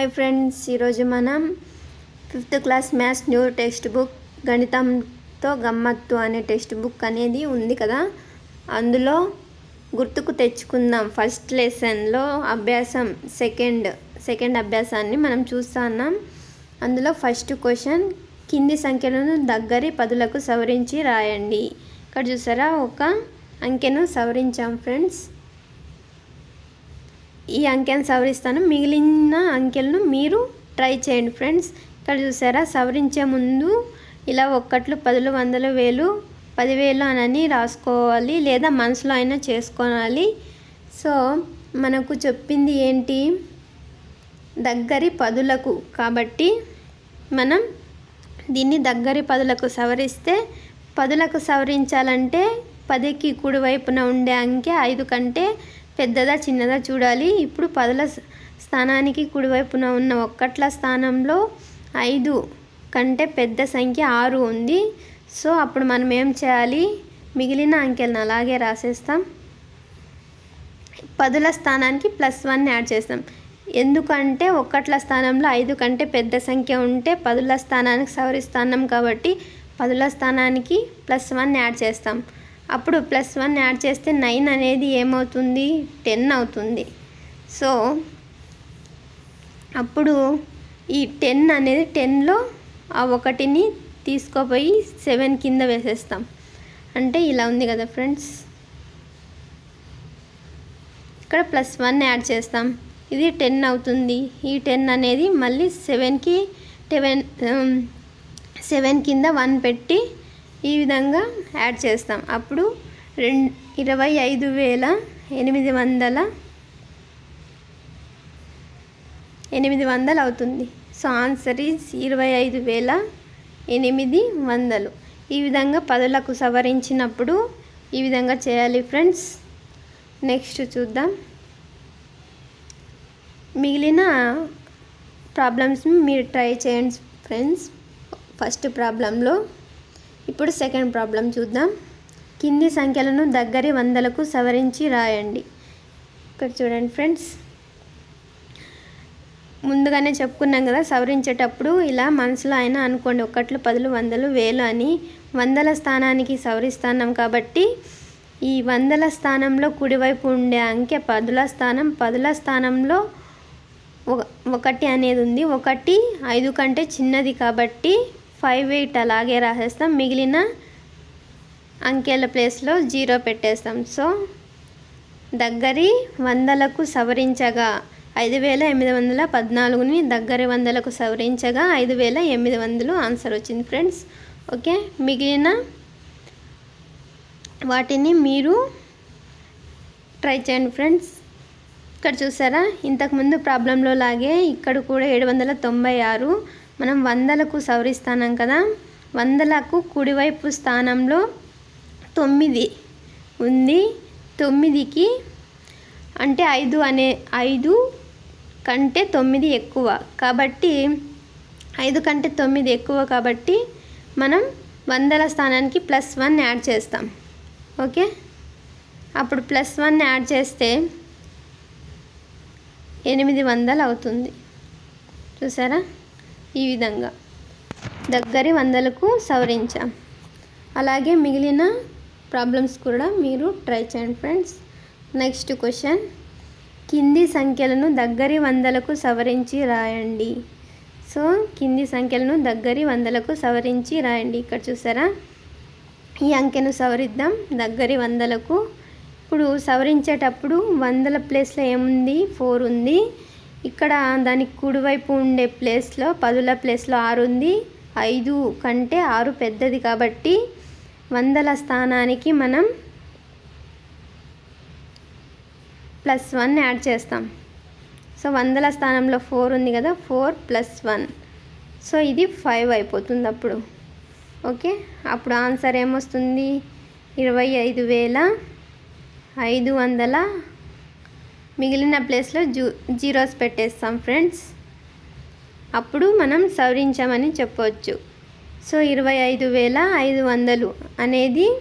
Hi friends ఈరోజు మనం fifth class maths new text book గణితంతో గమ్మత్తు అనే టెక్స్ట్ బుక్ అనేది ఉంది కదా. అందులో గుర్తుకు తెచ్చుకుందాం. ఫస్ట్ లెసన్లో అభ్యాసం సెకండ్ సెకండ్ అభ్యాసాన్ని మనం చూస్తున్నాం అందులో ఫస్ట్ క్వశ్చన్ కింది సంఖ్యలను దగ్గరి పదులకు సవరించి రాయండి. ఇక్కడ చూసారా? ఒక అంకెను సవరించాం ఫ్రెండ్స్ ఈ అంకెను సవరిస్తాను. మిగిలిన అంకెలను మీరు ట్రై చేయండి ఫ్రెండ్స్. ఇక్కడ చూసారా? సవరించే ముందు ఇలా ఒక్కట్లు పదులు వందల వేలు పదివేలు అని రాసుకోవాలి లేదా మనసులో అయినా చేసుకోవాలి సో మనకు చెప్పింది ఏంటి? దగ్గరి పదులకు. కాబట్టి మనం దీన్ని దగ్గరి పదులకు సవరిస్తే పదులకు సవరించాలంటే పదికి కుడివైపున ఉండే అంకె ఐదు కంటే పెద్దదా చిన్నదా చూడాలి. ఇప్పుడు పదుల స్థానానికి కుడివైపున ఉన్న ఒక్కట్ల స్థానంలో ఐదు కంటే పెద్ద సంఖ్య ఆరు ఉంది. సో అప్పుడు మనం ఏం చేయాలి? మిగిలిన అంకెలను అలాగే రాసేస్తాం. పదుల స్థానానికి ప్లస్ వన్ యాడ్ చేస్తాం. ఎందుకంటే ఒక్కట్ల స్థానంలో ఐదు కంటే పెద్ద సంఖ్య ఉంటే పదుల స్థానానికి సవరిస్తున్నాం కాబట్టి పదుల స్థానానికి ప్లస్ వన్ యాడ్ చేస్తాం. అప్పుడు ప్లస్ వన్ యాడ్ చేస్తే నైన్ అనేది ఏమవుతుంది? టెన్ అవుతుంది. సో అప్పుడు ఈ టెన్ అనేది టెన్లో ఆ ఒకటిని తీసుకుపోయి సెవెన్ కింద వేసేస్తాం. అంటే ఇలా ఉంది కదా ఫ్రెండ్స్? ఇక్కడ ప్లస్ వన్ యాడ్ చేస్తాం. ఇది టెన్ అవుతుంది. ఈ టెన్ అనేది మళ్ళీ సెవెన్కి టెవెన్ సెవెన్ కింద వన్ పెట్టి ఈ విధంగా యాడ్ చేస్తాం. అప్పుడు రెండు ఇరవై ఐదు వేల ఎనిమిది వందల ఎనిమిది వందలు అవుతుంది. సో ఆన్సర్ ఈజ్ ఇరవై ఐదు వేల ఎనిమిది వందలు. ఈ విధంగా పదులకు సవరించినప్పుడు ఈ విధంగా చేయాలి ఫ్రెండ్స్. నెక్స్ట్ చూద్దాం. మిగిలిన ప్రాబ్లమ్స్ మీరు ట్రై చేయండి ఫ్రెండ్స్. ఫస్ట్ ప్రాబ్లంలో ఇప్పుడు సెకండ్ ప్రాబ్లం చూద్దాం. కింది సంఖ్యలను దగ్గరి వందలకు సవరించి రాయండి. ఇక్కడ చూడండి ఫ్రెండ్స్ ముందుగానే చెప్పుకున్నాం కదా సవరించేటప్పుడు ఇలా మనసులో అయినా అనుకోండి ఒకట్లు పదులు వందలు వేలు అని వందల స్థానానికి సవరిస్తున్నాం కాబట్టి ఈ వందల స్థానంలో కుడివైపు ఉండే అంకె పదుల స్థానం పదుల స్థానంలో ఒకటి అనేది ఉంది. ఒకటి ఐదు కంటే చిన్నది కాబట్టి ఫైవ్ ఎయిట్ అలాగే రాసేస్తాం. మిగిలిన అంకెల ప్లేస్లో జీరో పెట్టేస్తాం. సో దగ్గరి వందలకు సవరించగా ఐదు వేల ఎనిమిది వందల పద్నాలుగుని దగ్గరి వందలకు సవరించగా ఐదు వేల ఎనిమిది వందలు ఆన్సర్ వచ్చింది ఫ్రెండ్స్. ఓకే? మిగిలిన వాటిని మీరు ట్రై చేయండి ఫ్రెండ్స్. ఇక్కడ చూసారా? ఇంతకుముందు ప్రాబ్లంలో లాగే ఇక్కడ కూడా ఏడు వందల తొంభై ఆరు మనం వందలకు సవరిస్తానం కదా? వందలకు కుడివైపు స్థానంలో తొమ్మిది ఉంది. తొమ్మిదికి అంటే ఐదు అనే ఐదు కంటే తొమ్మిది ఎక్కువ. కాబట్టి ఐదు కంటే తొమ్మిది ఎక్కువ కాబట్టి మనం వందల స్థానానికి ప్లస్ వన్ యాడ్ చేస్తాం. ఓకే? అప్పుడు ప్లస్ వన్ యాడ్ చేస్తే ఎనిమిది వందలు అవుతుంది. చూసారా? ఈ విధంగా. దగ్గరి వందలకు సవరించాం. అలాగే మిగిలిన ప్రాబ్లమ్స్ కూడా మీరు ట్రై చేయండి ఫ్రెండ్స్. Next question. కింది సంఖ్యలను దగ్గరి వందలకు సవరించి రాయండి. సో కింది సంఖ్యలను దగ్గరి వందలకు సవరించి రాయండి. ఇక్కడ చూసారా? ఈ అంకెను సవరిద్దాం. దగ్గరి వందలకు. ఇప్పుడు సవరించేటప్పుడు వందల ప్లేస్లో ఏముంది? ఫోర్ ఉంది. ఇక్కడ దానికి కుడివైపు ఉండే ప్లేస్లో పదుల ప్లేస్లో ఆరు ఉంది ఐదు కంటే ఆరు పెద్దది కాబట్టి వందల స్థానానికి మనం ప్లస్ వన్ యాడ్ చేస్తాం. సో వందల స్థానంలో ఫోర్ ఉంది కదా ఫోర్ ప్లస్ వన్. సో ఇది ఫైవ్ అయిపోతుంది అప్పుడు. ఓకే? అప్పుడు ఆన్సర్ ఏమొస్తుంది? ఇరవై ఐదు వేల ఐదు వందల మిగిలిన ప్లేస్లో జూ జీరోస్ పెట్టేస్తాం ఫ్రెండ్స్. అప్పుడు మనం సవరించామని చెప్పవచ్చు. సో ఇరవై ఐదు వేల ఐదు వందలు అనేది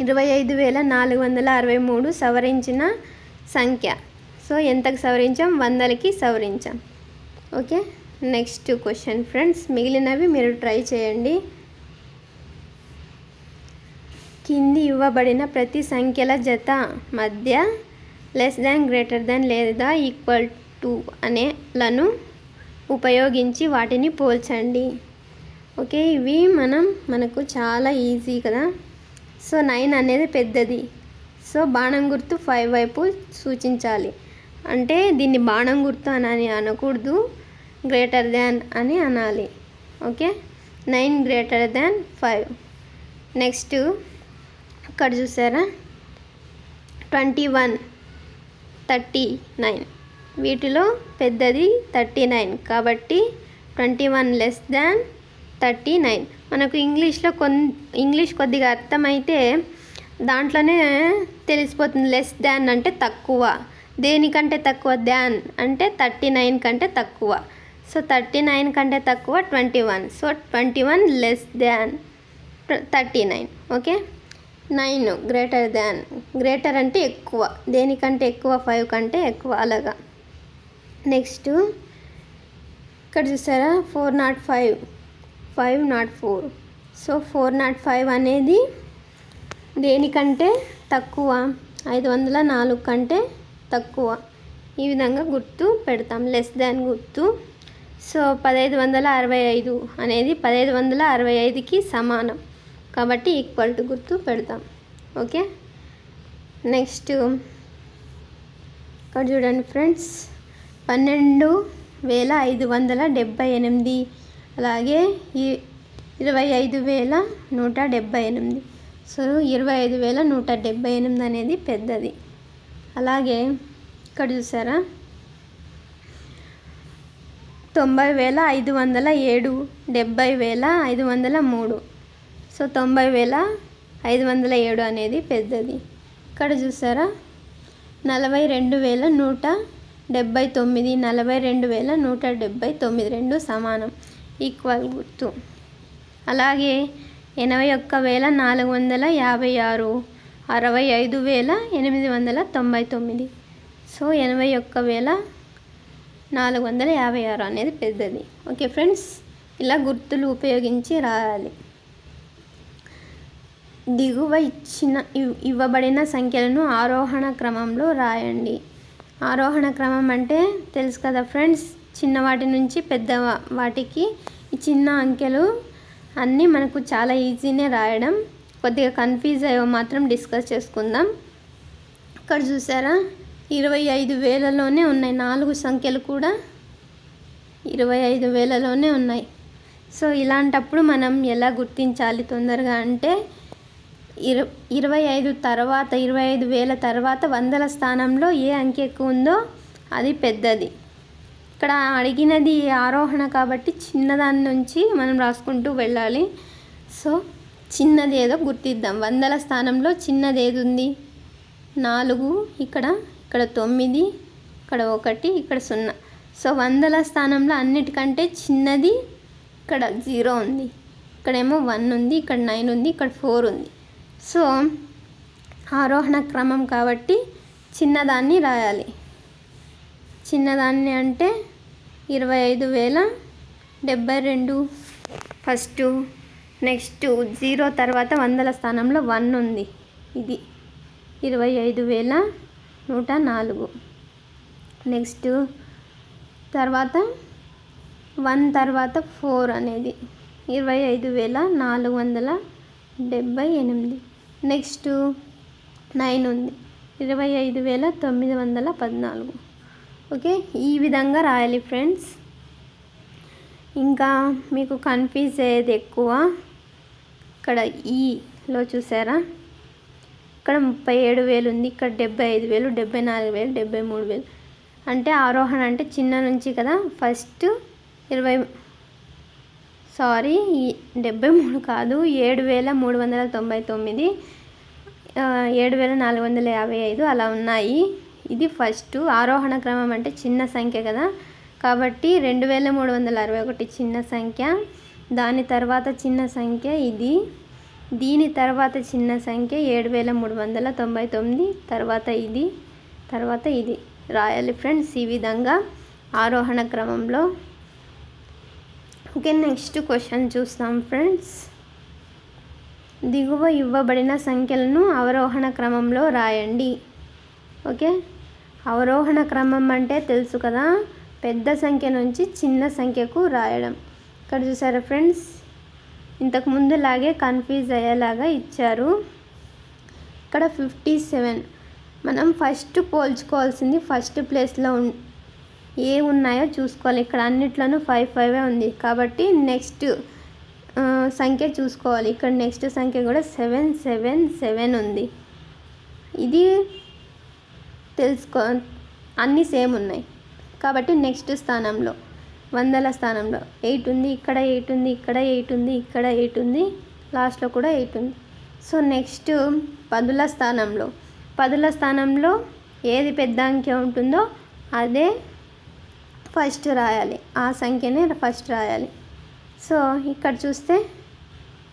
ఇరవై ఐదు వేల నాలుగు వందల అరవై మూడు సవరించిన సంఖ్య. సో ఎంతకు సవరించాం? వందలకి సవరించాం. ఓకే? Next question friends. మిగిలినవి మీరు ట్రై చేయండి. కింది ఇవ్వబడిన ప్రతి సంఖ్యల జత మధ్య లెస్ దాన్ గ్రేటర్ దాన్ లేదా ఈక్వల్ టు అనేలను ఉపయోగించి వాటిని పోల్చండి. ఓకే ఇవి మనం మనకు చాలా ఈజీ కదా. సో నైన్ అనేది పెద్దది. సో బాణం గుర్తు ఫైవ్ వైపు సూచించాలి. అంటే దీన్ని బాణం గుర్తు అని అనకూడదు గ్రేటర్ దాన్ అని అనాలి. Okay nine greater than five. Next ఇక్కడ చూసారా? Twenty one. Thirty nine. వీటిలో పెద్దది థర్టీ నైన్ కాబట్టి twenty one less than thirty nine. మనకు ఇంగ్లీష్లో కొన్ ఇంగ్లీష్ కొద్దిగా అర్థమైతే దాంట్లోనే తెలిసిపోతుంది లెస్ దాన్ అంటే తక్కువ. దేనికంటే తక్కువ దాన్ అంటే థర్టీ నైన్ కంటే తక్కువ. సో థర్టీ నైన్ కంటే తక్కువ twenty one. So twenty one less than thirty nine. Okay? Nine greater than. Greater అంటే ఎక్కువ. దేనికంటే ఎక్కువ? ఫైవ్ కంటే ఎక్కువ. అలాగా. నెక్స్ట్. ఇక్కడ చూసారా? Four not five. Five not four. So four not five అనేది దేనికంటే తక్కువ? ఐదు వందల నాలుగు కంటే తక్కువ. ఈ విధంగా గుర్తు పెడతాం. లెస్ దాన్ గుర్తు. సో పదహైదు వందల అరవై ఐదు అనేది పదహైదు వందల అరవై ఐదుకి సమానం. కాబట్టి ఈక్వల్ టు గుర్తు పెడతాం. ఓకే నెక్స్ట్ ఇక్కడ చూడండి ఫ్రెండ్స్ పన్నెండు వేల ఐదు వందల డెబ్బై ఎనిమిది. అలాగే ఈ ఇరవై ఐదు వేల నూట డెబ్బై ఎనిమిది. సో ఇరవై ఐదు వేల నూట డెబ్బై ఎనిమిది అనేది పెద్దది. అలాగే ఇక్కడ చూసారా? తొంభై వేల ఐదు వందల ఏడు డెబ్బై వేల ఐదు వందల మూడు. సో తొంభై వేల ఐదు వందల ఏడు అనేది పెద్దది. ఇక్కడ చూసారా? నలభై రెండు వేల నూట డెబ్బై తొమ్మిది నలభై రెండు వేల నూట డెబ్బై తొమ్మిది రెండు సమానం ఈక్వల్ గుర్తు. అలాగే ఎనభై ఒక్క వేల నాలుగు వందల యాభై ఆరు అరవై ఐదు వేల ఎనిమిది వందల తొంభై తొమ్మిది. సో ఎనభై ఒక్క వేల నాలుగు వందల యాభై ఆరు అనేది పెద్దది. ఓకే ఫ్రెండ్స్ ఇలా గుర్తులు ఉపయోగించి రాయాలి. దిగువ ఇచ్చిన ఇవ్వబడిన సంఖ్యలను ఆరోహణ క్రమంలో రాయండి. ఆరోహణ క్రమం అంటే తెలుసు కదా ఫ్రెండ్స్ చిన్నవాటి నుంచి పెద్ద వాటికి ఈ చిన్న అంకెలు అన్నీ మనకు చాలా ఈజీనే రాయడం. కొద్దిగా కన్ఫ్యూజ్ అయ్యో మాత్రం డిస్కస్ చేసుకుందాం. ఇక్కడ చూసారా? ఇరవై ఐదు వేలలోనే ఉన్నాయి. నాలుగు సంఖ్యలు కూడా ఇరవై ఐదు వేలలోనే ఉన్నాయి. సో ఇలాంటప్పుడు మనం ఎలా గుర్తించాలి తొందరగా అంటే ఇర ఇరవై ఐదు తర్వాత ఇరవై ఐదు వేల తర్వాత వందల స్థానంలో ఏ అంకె ఎక్కువ ఉందో అది పెద్దది. ఇక్కడ అడిగినది ఆరోహణ కాబట్టి చిన్నదాని నుంచి మనం రాసుకుంటూ వెళ్ళాలి. సో చిన్నది ఏదో గుర్తిద్దాం. వందల స్థానంలో చిన్నది ఏది ఉంది? నాలుగు ఇక్కడ ఇక్కడ తొమ్మిది ఇక్కడ ఒకటి ఇక్కడ సున్నా. సో వందల స్థానంలో అన్నిటికంటే చిన్నది ఇక్కడ జీరో ఉంది. ఇక్కడేమో వన్ ఉంది ఇక్కడ నైన్ ఉంది ఇక్కడ ఫోర్ ఉంది. సో ఆరోహణ క్రమం కాబట్టి చిన్నదాన్ని రాయాలి. చిన్నదాన్ని అంటే ఇరవై ఐదు వేల డెబ్బై రెండు ఫస్ట్ నెక్స్ట్ జీరో తర్వాత వందల స్థానంలో వన్ ఉంది. ఇది ఇరవై ఐదు వేల నూట నాలుగు. నెక్స్ట్ తర్వాత వన్ తర్వాత ఫోర్ అనేది ఇరవై ఐదు వేల నాలుగు వందల డెబ్బై ఎనిమిది నెక్స్ట్ నైన్ ఉంది. ఇరవై ఐదు వేల తొమ్మిది వందల పద్నాలుగు. ఓకే? ఈ విధంగా రాయాలి ఫ్రెండ్స్. ఇంకా మీకు కన్ఫ్యూజ్ అయ్యేది ఎక్కువ. ఇక్కడ ఈలో చూసారా? ఇక్కడ ముప్పై ఏడు వేలు ఉంది. ఇక్కడ డెబ్బై ఐదు వేలు డెబ్బై నాలుగు వేలు డెబ్బై మూడు వేలు. అంటే ఆరోహణ అంటే చిన్న నుంచి కదా? ఫస్ట్ ఇరవై సారీ డెబ్బై మూడు కాదు ఏడు వేల మూడు వందల తొంభై తొమ్మిది ఏడు వేల నాలుగు వందల యాభై ఐదు అలా ఉన్నాయి. ఇది ఫస్ట్. ఆరోహణ క్రమం అంటే చిన్న సంఖ్య కదా. కాబట్టి రెండు వేల మూడు వందల అరవై ఒకటి చిన్న సంఖ్య. దాని తర్వాత చిన్న సంఖ్య ఇది. దీని తర్వాత చిన్న సంఖ్య ఏడు వేల మూడు వందల తొంభై తొమ్మిది తర్వాత ఇది తర్వాత ఇది. రాయాలి ఫ్రెండ్స్ ఈ విధంగా ఆరోహణ క్రమంలో. ఓకే నెక్స్ట్ క్వశ్చన్ చూస్తాం ఫ్రెండ్స్. దిగువ ఇవ్వబడిన సంఖ్యలను అవరోహణ క్రమంలో రాయండి. ఓకే? అవరోహణ క్రమం అంటే తెలుసు కదా? పెద్ద సంఖ్య నుంచి చిన్న సంఖ్యకు రాయడం. ఇక్కడ చూసారా ఫ్రెండ్స్? ఇంతకు ముందులాగే కన్ఫ్యూజ్ అయ్యేలాగా ఇచ్చారు. ఇక్కడ ఫిఫ్టీ సెవెన్. మనం ఫస్ట్ పోల్చుకోవాల్సింది ఫస్ట్ ప్లేస్లో ఏ ఉన్నాయో చూసుకోవాలి. ఇక్కడ అన్నిట్లోనూ ఫైవ్ ఫైవే ఉంది. కాబట్టి నెక్స్ట్ సంఖ్య చూసుకోవాలి. ఇక్కడ నెక్స్ట్ సంఖ్య కూడా సెవెన్ సెవెన్ సెవెన్ ఉంది. ఇది తెలుసుకో అన్నీ సేమ్ ఉన్నాయి. కాబట్టి నెక్స్ట్ స్థానంలో వందల స్థానంలో. ఎయిట్ ఉంది ఇక్కడ ఎయిట్ ఉంది ఇక్కడ ఎయిట్ ఉంది ఇక్కడ ఎయిట్ ఉంది లాస్ట్లో కూడా ఎయిట్ ఉంది. సో నెక్స్ట్ పదుల స్థానంలో. పదుల స్థానంలో ఏది పెద్ద అంకె ఉంటుందో అదే ఫస్ట్ రాయాలి. ఆ సంఖ్యనే ఫస్ట్ రాయాలి. సో ఇక్కడ చూస్తే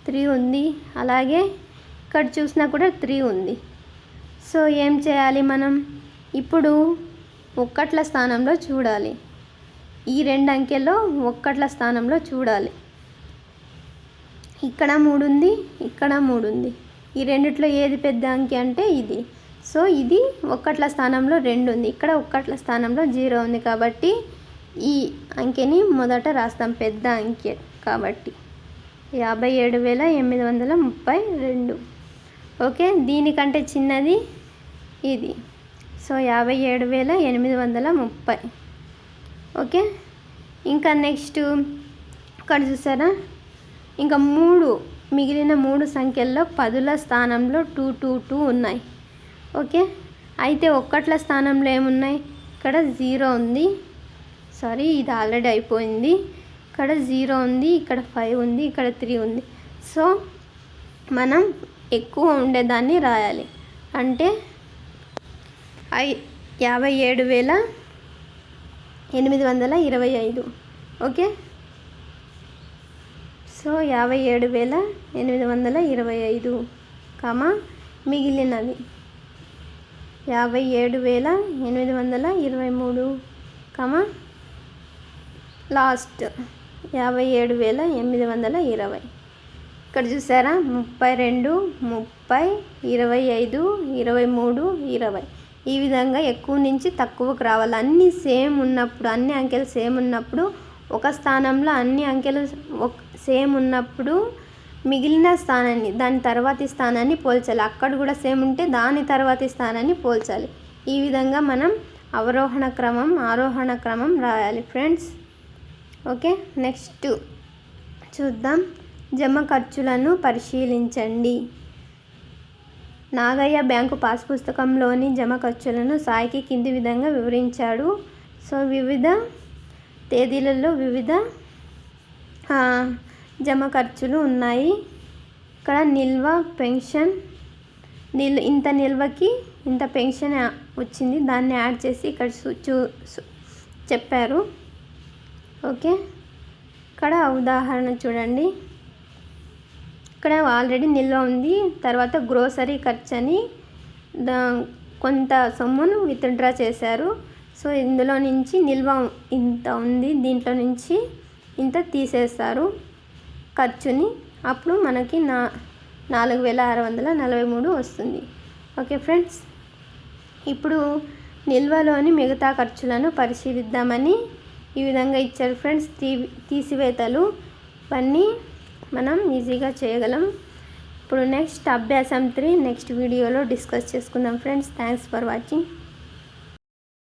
త్రీ ఉంది. అలాగే ఇక్కడ చూసినా కూడా త్రీ ఉంది. సో ఏం చేయాలి మనం? ఇప్పుడు ఒక్కట్ల స్థానంలో చూడాలి. ఈ రెండు అంకెల్లో ఒక్కట్ల స్థానంలో చూడాలి. ఇక్కడ మూడు ఉంది ఇక్కడ మూడు ఉంది. ఈ రెండిట్లో ఏది పెద్ద అంకె అంటే ఇది. సో ఇది ఒక్కట్ల స్థానంలో రెండు ఉంది. ఇక్కడ ఒక్కట్ల స్థానంలో జీరో ఉంది కాబట్టి ఈ అంకెని మొదట రాస్తాం పెద్ద అంకె కాబట్టి. యాభై ఏడు వేల ఎనిమిది వందల ముప్పై రెండు. ఓకే దీనికంటే చిన్నది ఇది. సో యాభై ఏడు వేల ఎనిమిది వందల ముప్పై. ఓకే ఇంకా నెక్స్ట్ ఇక్కడ చూసారా? ఇంకా మూడు మిగిలిన మూడు సంఖ్యల్లో పదుల స్థానంలో టూ టూ టూ ఉన్నాయి. ఓకే అయితే ఒక్కట్ల స్థానంలో ఏమున్నాయి? ఇక్కడ జీరో ఉంది. సారీ ఇది ఆల్రెడీ అయిపోయింది. ఇక్కడ జీరో ఉంది ఇక్కడ ఫైవ్ ఉంది ఇక్కడ త్రీ ఉంది. సో మనం ఎక్కువ ఉండేదాన్ని రాయాలి. అంటే ఐ యాభై ఏడు వేల ఎనిమిది వందల ఇరవై ఐదు. ఓకే? సో యాభై ఏడు వేల ఎనిమిది వందల ఇరవై ఐదు కామా మిగిలినది యాభై ఏడు వేల ఎనిమిది వందల ఇరవై మూడు కామా లాస్ట్ యాభై ఏడు వేల ఎనిమిది వందల ఇరవై. ఇక్కడ చూసారా? ముప్పై రెండు ముప్పై ఇరవై ఐదు ఇరవై మూడు ఇరవై. ఈ విధంగా ఎక్కువ నుంచి తక్కువకు రావాలి. అన్నీ సేమ్ ఉన్నప్పుడు అన్ని అంకెలు సేమ్ ఉన్నప్పుడు ఒక స్థానంలో అన్ని అంకెలు సేమ్ ఉన్నప్పుడు మిగిలిన స్థానాన్ని దాని తర్వాతి స్థానాన్ని పోల్చాలి. అక్కడ కూడా సేమ్ ఉంటే దాని తర్వాతి స్థానాన్ని పోల్చాలి. ఈ విధంగా మనం అవరోహణ క్రమం ఆరోహణ క్రమం రాయాలి. ఫ్రెండ్స్ ఓకే నెక్స్ట్ చూద్దాం. జమ ఖర్చులను పరిశీలించండి. నాగయ్య బ్యాంకు పాస్ పుస్తకంలోని జమ ఖర్చులను సాయికి కింది విధంగా వివరించాడు. సో వివిధ తేదీలలో వివిధ జమ ఖర్చులు ఉన్నాయి. ఇక్కడ నిల్వ పెన్షన్ నిల్ ఇంత నిల్వకి ఇంత పెన్షన్ వచ్చింది. దాన్ని యాడ్ చేసి ఇక్కడ చూ చెప్పారు. ఓకే. ఇక్కడ ఉదాహరణ చూడండి. ఇక్కడ ఆల్రెడీ నిల్వ ఉంది. తర్వాత గ్రోసరీ ఖర్చు అని కొంత సొమ్మును విత్డ్రా చేశారు. సో ఇందులో నుంచి నిల్వ ఇంత ఉంది. దీంట్లో నుంచి ఇంత తీసేస్తారు ఖర్చుని. అప్పుడు మనకి నా నాలుగు వేల ఆరు వందల నలభై మూడు వస్తుంది. Okay friends. ఇప్పుడు నిల్వలోని మిగతా ఖర్చులను పరిశీలిద్దామని ఈ విధంగా ఇచ్చారు ఫ్రెండ్స్. తీ తీసివేతలు. ఇవన్నీ మనం ఈజీగా చేయగలం. ఇప్పుడు నెక్స్ట్ అభ్యాసం త్రీ. నెక్స్ట్ వీడియోలో డిస్కస్ చేసుకుందాం ఫ్రెండ్స్. Thanks for watching.